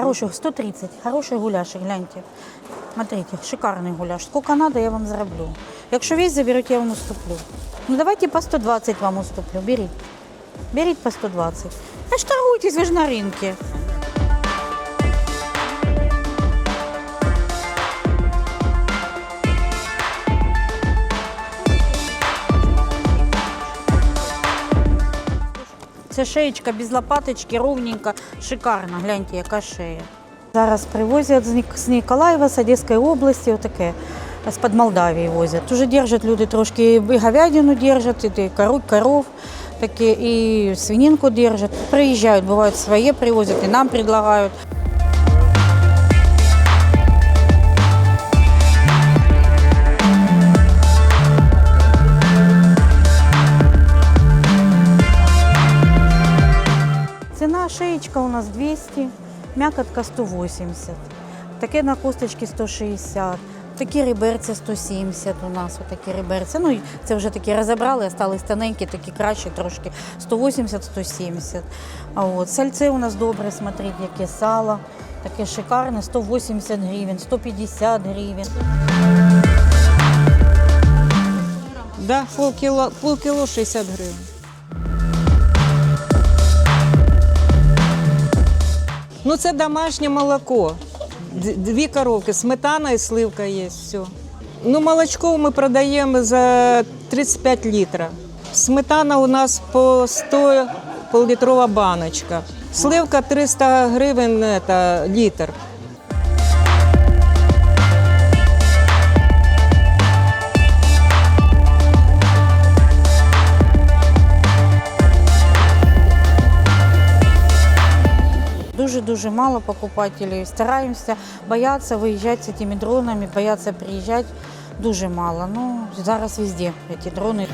Хороший, 130. Хороший гуляш, гляньте. Смотрите, шикарний гуляш. Сколько надо, я вам зроблю. Якщо весь заберете, я вам уступлю. Ну давайте по 120 вам уступлю. Беріть. Беріть по 120. А ж торгуйтесь, ви ж на ринку. Це шеєчка без лопаточки, ровненька, шикарна. Гляньте, яка шея. Зараз привозять з Ніколаєва, з Одеської області, отаке. З-під Молдавії возять. Уже держать люди трошки і говядину держать, і коров, коров таке, і свининку держать. Приїжджають, бувають своє привозять, і нам предлагають. Ціна шеєчка у нас 200, м'якотка 180. Таке на косточки 160. Такі реберці 170 у нас, отакі реберці. Ну, це вже такі розібрали, остались тоненькі, такі кращі трошки. 180-170. От сальце у нас добре, смотрите, яке сало. Таке шикарне, 180 гривень, 150 гривень. Да, полкіло, полкіло 60 гривень. Ну, це домашнє молоко. Дві коровки, сметана і сливка є, все. Ну, молочко ми продаємо за 35 літрів. Сметана у нас по 100 пол-літрова баночка. Сливка 300 гривень это, літр. Дуже-дуже мало покупателей. Стараємося бояться виїжджати з цими дронами, бояться приїжджати дуже мало. Ну, зараз везде ці дрони.